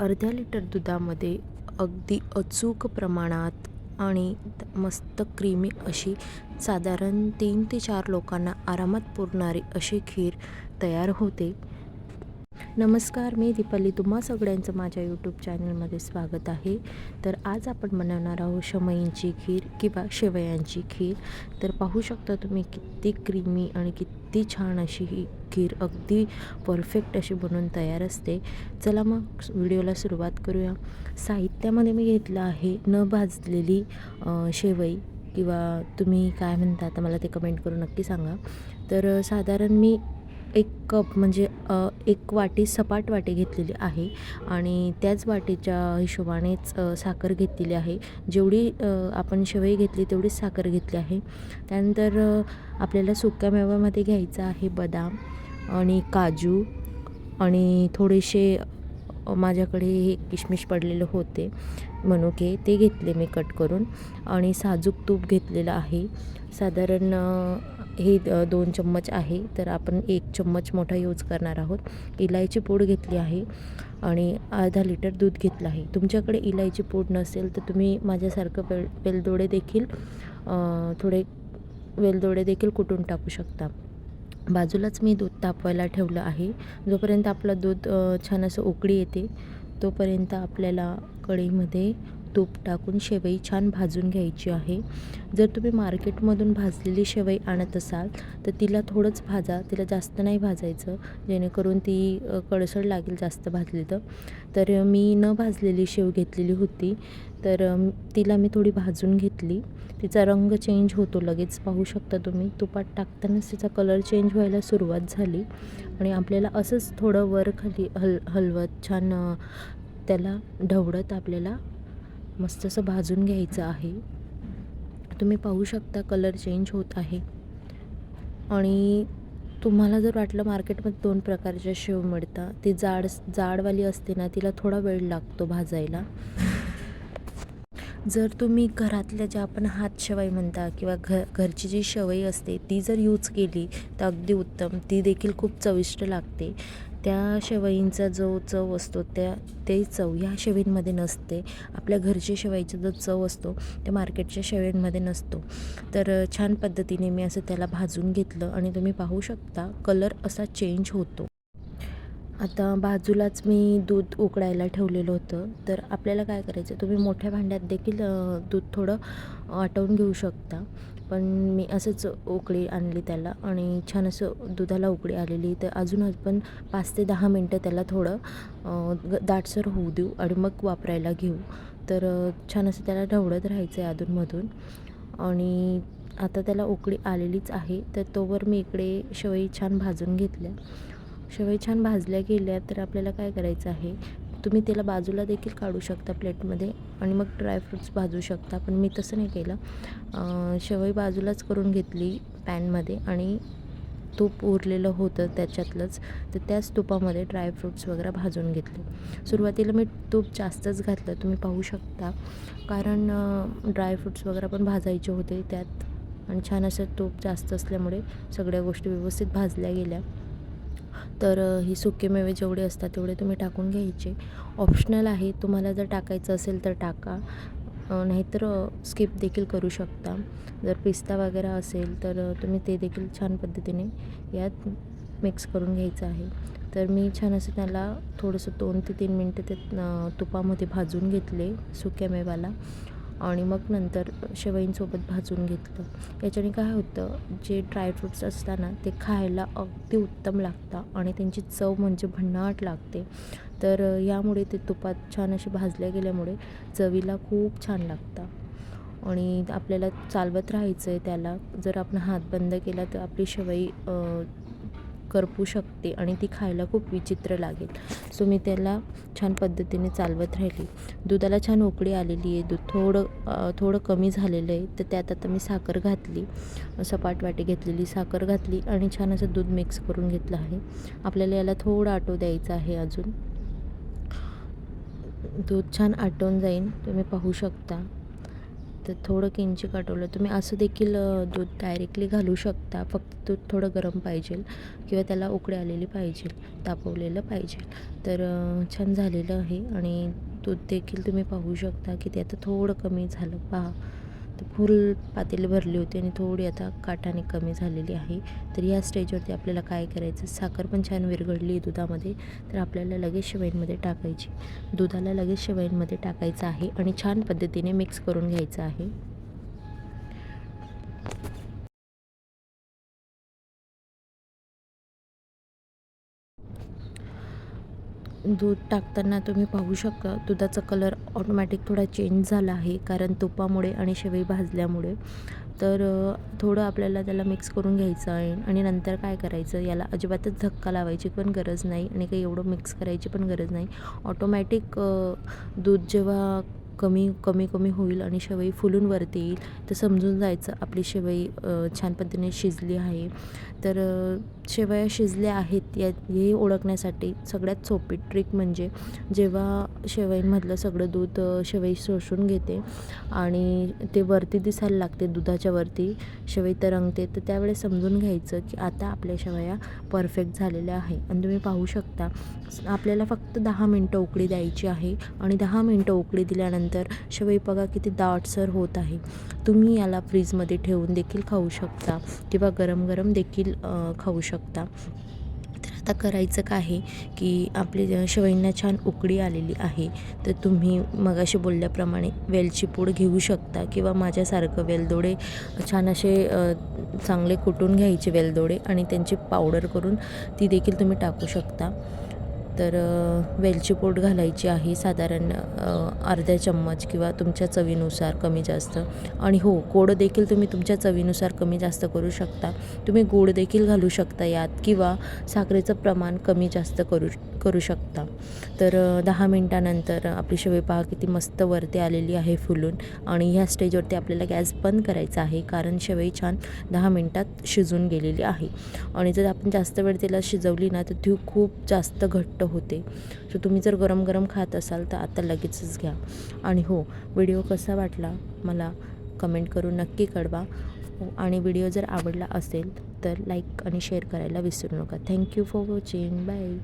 अर्ध्या लिटर दुधामध्ये अगदी अचूक प्रमाणात आणि मस्त क्रीमी अशी साधारण तीन ते चार लोकांना आरामात पुरणारी अशी खीर तयार होते. नमस्कार मी दीपाली. तुम्हा सगळ्यांचं माझ्या यूट्यूब चॅनलमध्ये स्वागत आहे. तर आज आपण बनवणार आहोत शमईंची खीर किंवा शेवयांची खीर. तर पाहू शकता तुम्ही किती क्रीमी आणि किती छान अशी ही खीर अगदी परफेक्ट अशी बनवून तयार असते. चला मग व्हिडिओला सुरुवात करूया. साहित्यामध्ये मी घेतलं आहे न भाजलेली शेवई किंवा तुम्ही काय म्हणता आता मला ते कमेंट करून नक्की सांगा. तर साधारण मी एक कप म्हणजे एक वाटी सपाट वाटी घेतलेली आहे आणि त्याच वाटीच्या हिशोबानेच साखर घेतलेली आहे. जेवढी आपण शेवई घेतली तेवढीच साखर घेतली आहे. त्यानंतर आपल्याला सुक्या मेव्यामध्ये घ्यायचं आहे बदाम आणि काजू आणि थोडेसे माझ्याकडे हे किशमिश पडलेले होते मनुके ते घेतले मी कट करून आणि साजूक तूप घेतलेलं आहे. साधारण हे दोन चम्मच आहे. तर आपण एक चम्मच मोठा यूज करणार आहोत. इलायची पूड घेतली आहे आणि अर्धा लिटर दूध घेतलं आहे. तुमच्याकडे इलायची पूड नसेल तर तुम्ही माझ्यासारखं वेल वेलदोडे देखील थोडे वेलदोडे देखील कुटून टाकू शकता. बाजूलाच मी दूध तापवायला ठेवलं आहे. जोपर्यंत आपलं दूध छान असं उकळी येते तोपर्यंत आपल्याला कढईमध्ये तूप टाकून शेवई छान भाजून घ्यायची आहे. जर तुम्ही मार्केटमधून भाजलेली शेवई आणत असाल तर तिला थोडंच भाजा तिला जास्त नाही भाजायचं जेणेकरून ती अ, कडसड लागेल जास्त भाजली तर. तर मी न भाजलेली शेव घेतलेली होती तर तिला मी थोडी भाजून घेतली. तिचा रंग चेंज होतो लगेच पाहू शकता तुम्ही. तुपात टाकतानाच तिचा कलर चेंज व्हायला सुरुवात झाली आणि आपल्याला असंच थोडं वर खाली हल हलवत छान त्याला ढवळत आपल्याला मस्त असं भाजून घ्यायचं आहे. तुम्ही पाहू शकता कलर चेंज होत आहे. आणि तुम्हाला जर वाटलं मार्केटमध्ये दोन प्रकारच्या शेव मिळतात ती जाड जाडवाली असते ना तिला थोडा वेळ लागतो भाजायला. जर तुम्ही घरातल्या ज्या आपण हात शेवाई म्हणता किंवा घ घरची जी शेवई असते ती जर यूज केली तर अगदी उत्तम. ती देखील खूप चविष्ट लागते. त्या शेवईंचा जो चव असतो त्या ते चव ह्या शेवींमध्ये नसते. आपल्या घरच्या शेवईचा जो चव असतो त्या मार्केटच्या शेवईंमध्ये नसतो. तर छान पद्धतीने मी असं त्याला भाजून घेतलं आणि तुम्ही पाहू शकता कलर असा चेंज होतो. आता बाजूलाच मी दूध उकळायला ठेवलेलं होतं. तर आपल्याला काय करायचं? तुम्ही मोठ्या भांड्यात देखील दूध थोडं आटवून घेऊ शकता. पण मी असंच उकळी आणली त्याला आणि छान असं दुधाला उकळी आलेली. तर अजून आपण पाच ते दहा मिनटं त्याला थोडं ग- दाटसर होऊ देऊ आणि मग वापरायला घेऊ. तर छान असं त्याला ढवळत राहायचं आहे अधूनमधून. आणि आता त्याला उकळी आलेलीच आहे. तर तोवर मी इकडे शेवई छान भाजून घेतल्या. शेवई छान भाजल्या गेल्या तर आपल्याला काय करायचं आहे? तुम्ही त्याला बाजूला देखील काढू शकता प्लेटमध्ये आणि मग ड्रायफ्रूट्स भाजू शकता. पण मी तसं नाही केलं. शेवई बाजूलाच करून घेतली पॅनमध्ये आणि तूप उरलेलं होतं त्याच्यातलंच. तर त्याच तुपामध्ये ड्रायफ्रूट्स वगैरे भाजून घेतले. सुरुवातीला मी तूप जास्तच घातलं. तुम्ही पाहू शकता. कारण ड्रायफ्रूट्स वगैरे पण भाजायचे होते त्यात. आणि छान असं तूप जास्त असल्यामुळे सगळ्या गोष्टी व्यवस्थित भाजल्या गेल्या. तर ही सुके मेवे जेवढे असतात तेवढे तुम्ही टाकून घ्यायचे. ऑप्शनल आहे तुम्हाला जर टाकायचं असेल तर टाका. नाहीतर स्किप देखील करू शकता. जर पिस्ता वगैरे असेल तर तुम्ही ते देखील छान पद्धतीने यात मिक्स करून घ्यायचं आहे. तर मी छान असं त्याला थोडंसं दोन ते तीन मिनटं ते तुपामध्ये भाजून घेतले सुक्या मेवाला आणि मग नंतर शेवईंसोबत भाजून घेतलं. याच्याने काय होतं जे ड्रायफ्रूट्स असताना ते खायला अगदी उत्तम लागतं आणि त्यांची चव म्हणजे भन्नाट लागते. तर यामुळे ते तुपात छान असे भाजल्या गेल्यामुळे चवीला खूप छान लागतं आणि आपल्याला चालवत राहायचं आहे त्याला. जर आपण हात बंद केला तर आपली शेवई करपू शकते आणि ती खायला खूप विचित्र लागेल. सो मी त्याला छान पद्धतीने चालवत राहिली. दुधाला छान उकळी आलेली आहे. दूध थोडं थोडं कमी झालेलं आहे. तर त्यात आता मी साखर घातली. सपाट वाटी घेतलेली साखर घातली आणि छान असं दूध मिक्स करून घेतलं आहे. आपल्याला याला थोडं आटो द्यायचं आहे अजून. दूध छान आटवून जाईन. तुम्ही पाहू शकता. तर थोडं किंचित आठवलं. तुम्ही असं देखील दूध डायरेक्टली घालू शकता. फक्त दूध थोडं गरम पाहिजे किंवा त्याला उकळी आलेली पाहिजे तापवलेलं पाहिजे. तर छान झालेलं आहे आणि दूध देखील तुम्ही पाहू शकता की ते आता थोडं कमी झालं. पहा. तर फुल पातेली भरली होती आणि थोडी आता काठाने कमी झालेली आहे. तर या स्टेजवरती आपल्याला काय करायचं? साखर पण छान विरघळली दुधामध्ये. तर आपल्याला लगेच शेवाईंमध्ये टाकायची. दुधाला लगेच शेवईंमध्ये टाकायचं आहे आणि छान पद्धतीने मिक्स करून घ्यायचं आहे. दूध टाकताना तुम्ही पाहू शकता दुधाचा कलर ऑटोमॅटिक थोडा चेंज झाला आहे कारण तुपामुळे आणि शेवई भाजल्यामुळे. तर थोडं आपल्याला त्याला मिक्स करून घ्यायचं आहे आणि नंतर काय करायचं याला अजिबातच धक्का लावायची पण गरज नाही आणि काही एवढं मिक्स करायची पण गरज नाही. ऑटोमॅटिक दूध जेव्हा कमी कमी कमी होईल आणि शेवई फुलून वरती येईल. तर समजून जायचं आपली शेवई छान पद्धतीने शिजली आहे. तर शेवया शिजल्या आहेत या हे ओळखण्यासाठी सगळ्यात सोपी ट्रिक म्हणजे जेव्हा शेवईंमधलं सगळं दूध शेवई शोषून घेते आणि ते वरती दिसायला लागते दुधाच्या वरती शेवई तरंगते तर त्यावेळेस समजून घ्यायचं की आता आपल्या शेवया परफेक्ट झालेल्या आहे. आणि तुम्ही पाहू शकता आपल्याला फक्त दहा मिनटं उकळी द्यायची आहे आणि दहा मिनटं उकळी दिल्यानंतर शेवई बघा किती दाटसर होत आहे. तुम्ही याला फ्रीजमध्ये ठेवून देखील खाऊ शकता किंवा गरम गरम देखील खाऊ शकता. तर आता करायचं काय आहे की आपली शेवईंना छान उकडी आलेली आहे तर तुम्ही मगाशी बोलल्याप्रमाणे वेलची पूड घेऊ शकता किंवा माझ्यासारखं वेलदोडे छान असे चांगले कुटून घ्यायचे वेलदोडे आणि त्यांची पावडर करून ती देखील तुम्ही टाकू शकता. तर वेलची पूड घालायची आहे साधारण अर्ध्या अर्धा चम्मच किंवा तुमच्या चवीनुसार कमी जास्त. आणि हो गोड देखील तुम्ही तुमच्या चवीनुसार कमी जास्त करू शकता. तुम्ही गोड देखील घालू शकता यात किंवा साखरेचं प्रमाण कमी जास्त करू करू शकता. तर दहा मिनटानंतर आपली शेवई पहा किती मस्त वरती आलेली आहे फुलून. आणि ह्या स्टेजवरती आपल्याला गॅस बंद करायचा आहे कारण शेवई छान दहा मिनटात शिजून गेलेली आहे. आणि जर आपण जास्त वेळ त्याला शिजवली ना तर ती खूप जास्त घट्ट होते. सो तुम्ही जर गरम गरम खात असाल तर आता लगेचच घ्या. आणि हो व्हिडिओ कसा वाटला मला कमेंट करून नक्की कळवा. आणि व्हिडिओ जर आवडला असेल तर लाईक आणि शेअर करायला विसरू नका. Thank you for watching bye